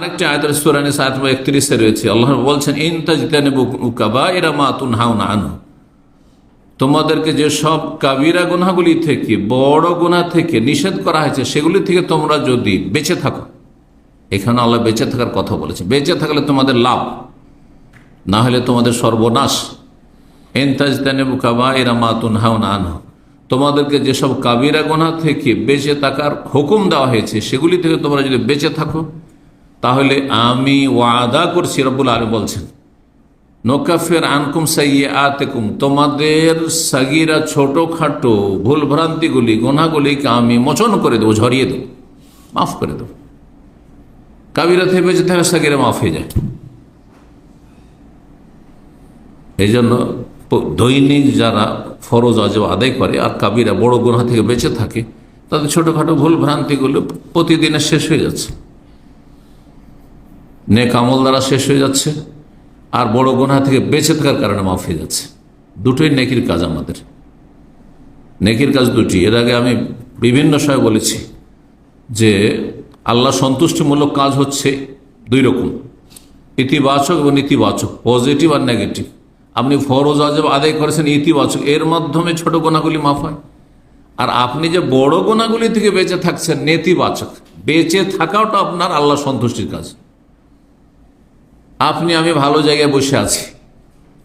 আরেকটি আয়তের সুরানি সাত একত্রিশে রয়েছে। আল্লাহ বলছেন ইনতাজবা এরা মাতুন হাউনা আনু তোমাদেরকে যে সব কাবিরা গুনাগুলি থেকে, বড় গুণা থেকে নিষেধ করা হয়েছে, সেগুলি থেকে তোমরা যদি বেঁচে থাকো, এখানে আল্লাহ বেঁচে থাকার কথা বলেছে বেঁচে থাকলে তোমাদের লাভ, না হলে তোমাদের সর্বনাশ। এনতাজতানেবু কাবা এরা মাতুন হাউন আনহু। তোমাদেরকে যেসব কাবিরা গোনা থেকে বেঁচে থাকার হুকুম দেওয়া হয়েছে, সেগুলি থেকে তোমরা যদি বেঁচে থাকো তাহলে আমি ওয়াদা করছি, রব্বুল আলী বলছেন, নোকাফের আনকুম সাইয়ে আতেকুম তোমাদের সাগিরা ছোটোখাটো ভুল ভ্রান্তিগুলি গোনাগুলিকে আমি মোচন করে দেবো, ঝরিয়ে দেবো, মাফ করে দেবো। কাবিরা থেকে বেঁচে থাকা সাগিরা মাফ হয়ে যায়। এই জন্য দৈনিক যারা ফরজ অজব আদায় করে, আর কাবিরা বড় গুণা থেকে বেঁচে থাকে, তাদের ছোটোখাটো ভুল ভ্রান্তিগুলো প্রতিদিনে শেষ হয়ে যাচ্ছে। নেক আমল দ্বারা শেষ হয়ে যাচ্ছে, আর বড় গোনা থেকে বেঁচে থাকার কারণে মাফ হয়ে যাচ্ছে। দুটোই নেকির কাজ আমাদের। নেকির কাজ দুটি। এর আগে আমি বিভিন্ন সময় বলেছি যে আল্লাহ সন্তুষ্টিমূলক কাজ হচ্ছে দুই রকম, ইতিবাচক এবং নেতিবাচক, পজিটিভ আর নেগেটিভ। আপনি ফরজ আজব আদায় করেছেন ইতিবাচক, এর মাধ্যমে ছোট গোনাগুলি মাফ হয়। আর আপনি যে বড় গোনাগুলি থেকে বেঁচে থাকছেন, নেতিবাচক, বেঁচে থাকাওটা আপনার আল্লাহ সন্তুষ্টির কাজ। আপনি, আমি ভালো জায়গায় বসে আছি।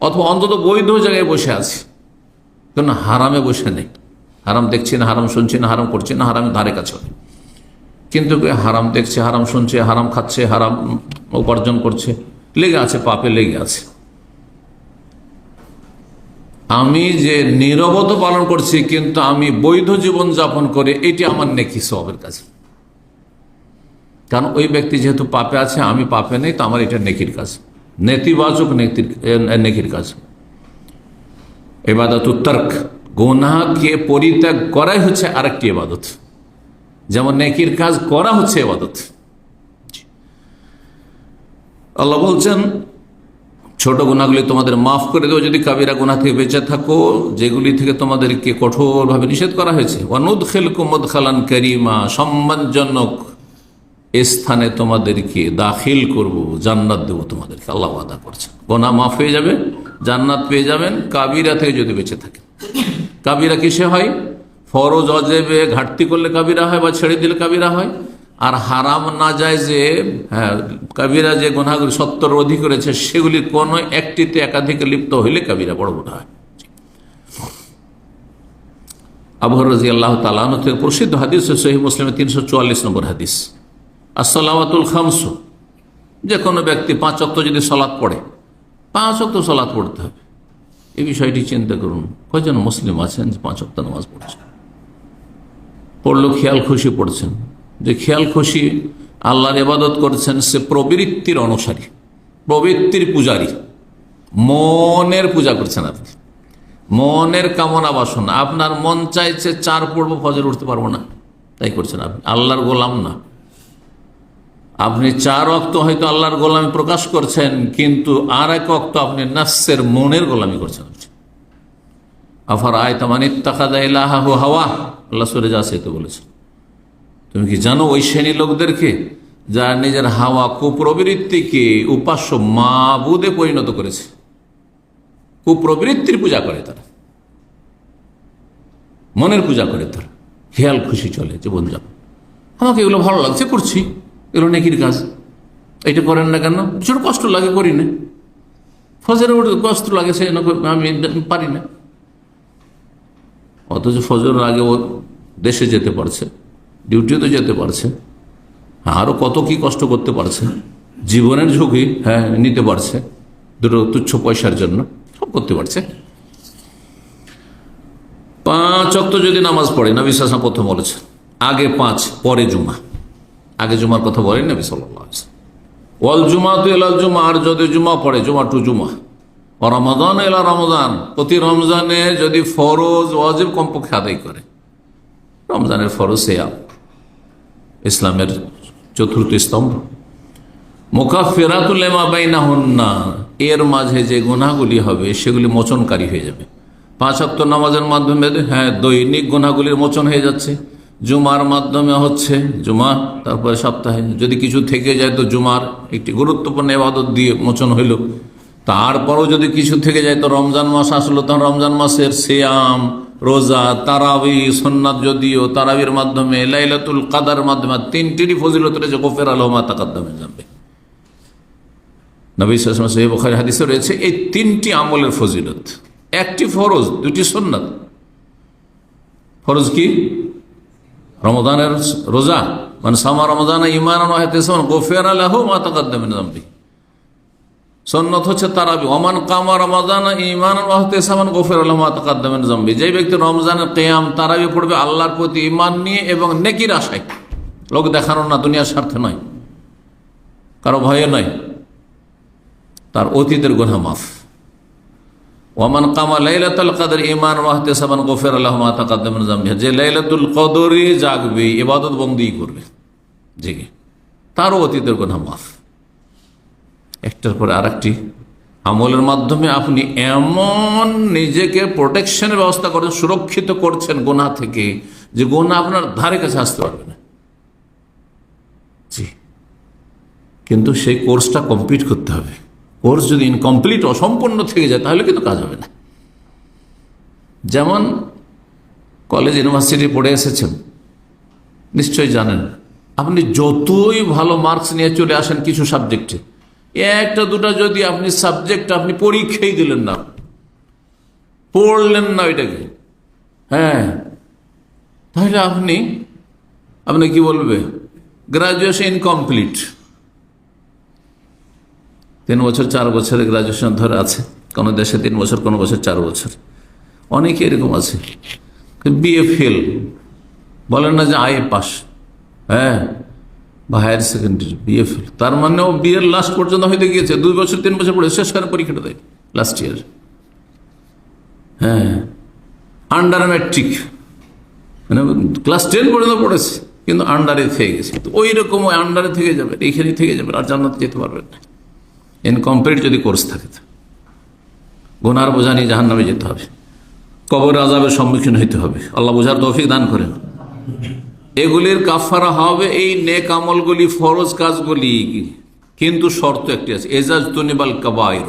অথবা অন্তত বৈধ জায়গায় বসে আছি। কেন হারামে বসে নেই। হারাম দেখছি না, হারাম শুনছি না, হারাম করছি না, হারামে ধারে কাছে কিন্তু হারাম দেখছে, হারাম শুনছে, হারাম খাচ্ছে, হারাম উপার্জন করছে, লেগে আছে, পাপে লেগে আছে। আমি যে নিরবত পালন করছি, কিন্তু আমি বৈধ জীবন যাপন করে, এটি আমার নেকি সবের কাছে কারণ ওই ব্যক্তি যেহেতু পাপে আছে, আমি পাপে নেই, তো আমার এটা নেকির কাজ। নেতিবাচক নেকির কাজ। এবাদত উত্তর্ক। গোনাকে পরিত্যাগ করাই হচ্ছে আরেকটি এবাদত যেমন নেকির কাজ করা হচ্ছে এবাদত আল্লাহ বলছেন, ছোট গুণাগুলি তোমাদের মাফ করে দেবো যদি কাবিরা গুণা থেকে বেঁচে থাকো, যেগুলি থেকে তোমাদেরকে কঠোরভাবে নিষেধ করা হয়েছে। অনুদ খেল কুমদ খালান করিমা, সম্মানজনক স্থানে তোমাদেরকে দাখিল করব, জান্নাত দেবো তোমাদেরকে, আল্লাহ আদা করছে গোনা মাফ হয়ে যাবে, জান্নাত পেয়ে যাবেন, কাবিরা থেকে যদি বেঁচে থাকে। কাবিরা কিসে হয়? ফরজ অজেবে ঘাটতি করলে কাবিরা হয় বা ছেড়ে দিলে কাবিরা হয়? আর হারাম না যায় যে হ্যাঁ কাবিরা যে গোনাগুলি সত্তর অধিক করেছে, সেগুলি কোন একটিতে একাধিক লিপ্ত হইলে কাবিরা বড় বড় হয়। আবহর রাজি আল্লাহ তালান থেকে প্রসিদ্ধ হাদিস সহি মুসলিমের তিনশো চুয়াল্লিশ নম্বর হাদিস। আসসালামাতুল খামস। যে কোনো ব্যক্তি পাঁচ অক্ত যদি সলাৎ পড়ে, পাঁচ অক্ত সলাৎ পড়তে হবে। এই বিষয়টি চিন্তা করুন, কয়জন মুসলিম আছেন যে পাঁচ অক্ত নামাজ পড়ছেন? পড়ল খেয়াল খুশি পড়ছেন। যে খেয়াল খুশি আল্লাহর ইবাদত করছেন, সে প্রবৃত্তির অনুসারী, প্রবৃত্তির পূজারী। মনের পূজা করছেন আপনি। মনের কামনা বাসনা। আপনার মন চাইছে চার পড়ব ফজর উঠতে পারব না। তাই করছেন আপনি। আল্লাহর গোলাম না। আপনি চার অক্ত হয়তো আল্লাহর গোলামি প্রকাশ করছেন, কিন্তু আর এক অক্ত আপনি নাসের মনের গোলামি করছেন। আফার আয়তামানি তাকা দাহু হাওয়া, আল্লাহ সরে যা তো বলেছেন তুমি কি জানো ওই শ্রেণি লোকদেরকে যারা নিজের হাওয়া কুপ্রবৃত্তিকে উপাস্য মাবুদে পরিণত করেছে? কুপ্রবৃত্তির পূজা করে তারা। মনের পূজা করে তারা। খেয়াল খুশি চলে যে জীবনযাপন। আমাকে এগুলো ভালো লাগছে, করছি। এগুলো নেকির কাজ। এটা করেন না কেন? ছোট কষ্ট লাগে, করি না। ফজরে উঠে কষ্ট লাগে, সে আমি পারি না। অথচ ফজর আগে ও দেশে যেতে পারছে, ডিউটিতে যেতে পারছে আরও কত কি কষ্ট করতে পারছে। জীবনের ঝুঁকি হ্যাঁ নিতে পারছে, দুটো তুচ্ছ পয়সার জন্য, সব করতে পারছে। পাঁচ অক্ত যদি নামাজ পড়ে, নবী সাসা প্রথম বলেছে আগে পাঁচ, পরে জুমা। আগে জুমার কথা বলেন নবী সাল্লাহ জুমা তো এলাল জুমা, আর যদি জুমা পড়ে, জুমা টু জুমা। ও রমজান এলা রমজান প্রতি রমজানে যদি ফরজ, ওয়াজিব কমপক্ষে আদায় করে। রমজানের ফরজ সেয়া ইসলামের চতুর্থ স্তম্ভ। মোকা ফেরাতুলেমা বাইনা হন্না এর মাঝে যে গুনাগুলি হবে, সেগুলি মোচনকারী হয়ে যাবে। পাঁচ নামাজের মাধ্যমে হ্যাঁ দৈনিক গুনাগুলির মোচন হয়ে যাচ্ছে। জুমার মাধ্যমে হচ্ছে, জুমা, তারপরে সপ্তাহে। যদি কিছু থেকে যায় তো জুমার একটি গুরুত্বপূর্ণ এবাদত দিয়ে মোচন হইল। তারপরও যদি কিছু থেকে যায় তো রমজান মাস আসলো, তখন রমজান মাসের সিয়াম, রোজা, তারাবি সন্ন্যাত যদিও তারাবির মাধ্যমে, লাইলাতুল কাদার মাধ্যমে, তিনটিরই ফজিলত রয়েছে, গোফের আলমা তাকাদ্দামে যাবে নবী সালাম সহি বখারি হাদিসে রয়েছে, এই তিনটি আমলের ফজিলত। একটি ফরজ, দুটি সন্ন্যাত ফরজ কি? রমদানের রোজা মানে সামা রমজান ইমান গোফের আলাহ মা তাকাদ্দামে যাবে সন্নত হচ্ছে তারাবি। ওমান কামা রমাজান ইমান সামান গোফের তাকাদ্দামেন জম্বি যে ব্যক্তি রমজানের কেয়াম তারাবি পড়বে, আল্লাহর প্রতি ইমান নিয়ে এবং নেকির আশায়। লোক দেখানো না, দুনিয়ার স্বার্থে নয়। কারও ভয়ে নয়। তার অতীতের গুনা মাফ। ওমান কামা লাইলাতুল কাদের ইমান ওয়াহতে সামান গোফের আল্লাহ তাকাদ্দামেন জম্বি যে লাইলাতুল কদরই জাগবে, ইবাদত বন্দি করবে। জেগে তারও অতীতের গুনা মাফ। একটার পরে আর একটি আমলের মাধ্যমে আপনি এমন নিজেকে প্রোটেকশনের ব্যবস্থা করেন, সুরক্ষিত করছেন গোনা থেকে, যে গোনা আপনার ধারে কাছে আসতে পারবে না। জি। কিন্তু সেই কোর্সটা কমপ্লিট করতে হবে। কোর্স যদি ইনকমপ্লিট অসম্পূর্ণ থেকে যায়, তাহলে কিন্তু কাজ হবে না। যেমন কলেজ ইউনিভার্সিটি পড়ে এসেছেন, নিশ্চয়ই জানেন, আপনি যতই ভালো মার্কস নিয়ে চলে আসেন কিছু সাবজেক্টে একটা দুটা যদি আপনি সাবজেক্ট আপনি পরীক্ষাই দিলেন না, পড়লেন না ওইটাকে হ্যাঁ তাহলে আপনি আপনি কি বলবে গ্রাজুয়েশন ইনকমপ্লিট তিন বছর, চার বছরের গ্রাজুয়েশন ধরে আছে। কোনো দেশে তিন বছর, কোনো বছর চার বছর। অনেকে এরকম আছে। বিএ ফেল বলেন না যে আইএ পাস হ্যাঁ বা হায়ার সেকেন্ডারি বিএ ফেল তার মানে ও বিয়ের লাস্ট পর্যন্ত হয়তো গিয়েছে। দুই বছর, তিন বছর পরে শেষ করে পরীক্ষাটা দেয়। লাস্ট ইয়ার হ্যাঁ আন্ডার ম্যাট্রিক মানে ক্লাস টেন পর্যন্ত পড়েছে, কিন্তু আন্ডারে থেকে গেছে। তো ওই রকম ওই আন্ডারে থেকে যাবে এইখানে থেকে যাবে, আর জান্নাতে যেতে পারবেন না। ইনকমপ্লিট যদি কোর্স থাকে গোনার বোঝা নিয়ে জাহান নামে যেতে হবে। কবর আজাবের সম্মুখীন হইতে হবে। আল্লাহ বোঝার তৌফিক দান করেন। এগুলির কাফারা হবে এই নেক আমলগুলি, ফরজ কাজগুলি। কিন্তু শর্ত একটি আছে এজাজ তনিবাল কাবাইর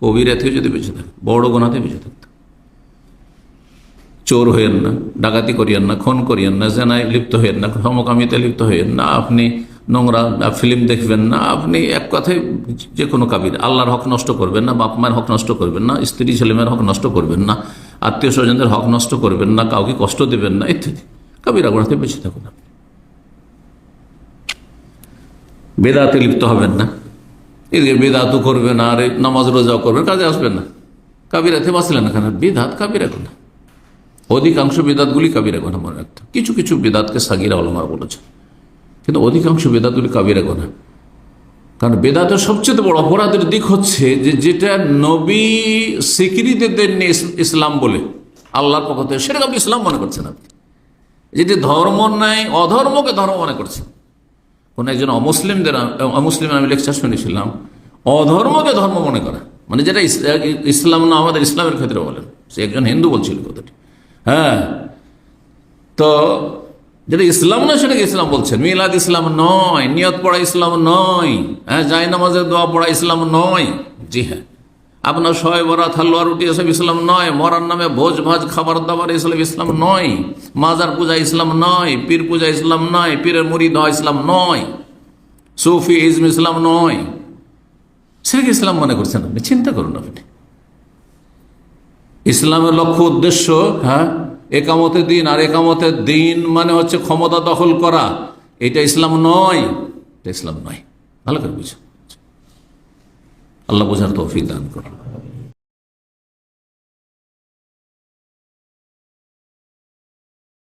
কবিরা থেকে যদি বেঁচে থাকে, বড় গোনাতে বেঁচে থাকতে। চোর হইয়েন না, ডাকাতি করিয়েন না, খুন করিয়েন না, জেনায় লিপ্ত হইয়েন না সমকামিতে লিপ্ত হইয়েন না, আপনি নোংরা ফিল্ম দেখবেন না। আপনি এক কথায় যে কোনো কাবির, আল্লাহর হক নষ্ট করবেন না, বাপ মায়ের হক নষ্ট করবেন না, স্ত্রী ছেলেমেয়ের হক নষ্ট করবেন না, আত্মীয় স্বজনদের হক নষ্ট করবেন না, কাউকে কষ্ট দেবেন না, ইত্যাদি। কাবিরা গোড়াতে বেঁচে থাকুন আপনি। বেদাতে লিপ্ত হবেন না। এদিকে বেদাতও করবেন, আর নামাজ রোজাও করবেন, কাজে আসবেন না। কাবিরাতে বাঁচলেন না কেন? বেদাত কাবিরা গোনা অধিকাংশ বেদাতগুলি কাবিরা গোনা মনে রাখতে কিছু কিছু বেদাতকে সাগিরা অলমার বলেছে কিন্তু অধিকাংশ বেদাতগুলি কাবিরা গোনা কারণ বেদাতের সবচেয়ে বড় অপরাধের দিক হচ্ছে যে যেটা নবী স্বীকৃতি দেননি ইসলাম বলে, আল্লাহর পক্ষ থেকে, সেটা আপনি ইসলাম মনে করছেন আপনি যেটি ধর্ম নাই, অধর্মকে ধর্ম মনে করছেন কোন একজন অমুসলিমদের, অমুসলিম আমি লেকচার শুনেছিলাম, অধর্মকে ধর্ম মনে করা। মানে যেটা ইসলাম না আমাদের ইসলামের ক্ষেত্রে বলেন। সে একজন হিন্দু বলছিল কথাটি। হ্যাঁ। তো যেটা ইসলাম না সেটাকে ইসলাম বলছেন। মিলাদ ইসলাম নয়, নিয়ত পড়া ইসলাম নয় হ্যাঁ জাই নামাজের দোয়া পড়া ইসলাম নয়। জি হ্যাঁ। আপনার শয়, বরাত, হালুয়া, রুটি এসব ইসলাম নয়। মরার নামে ভোজ, ভাজ, খাবার, দাবার এসব ইসলাম নয়। মাজার পূজা ইসলাম নয়, পীর পূজা ইসলাম নয়, পীরের মুড়ি দেওয়া ইসলাম নয়। সুফি ইজম ইসলাম নয়। সেটাকে ইসলাম মনে করছেন আপনি। চিন্তা করুন আপনি। ইসলামের লক্ষ্য উদ্দেশ্য হ্যাঁ একামতের দিন আর একামতের দিন মানে হচ্ছে ক্ষমতা দখল করা। এটা ইসলাম নয়। এটা ইসলাম নয়। ভালো করে বুঝো। আল্লাহ বোঝার তৌফিক দান করুন।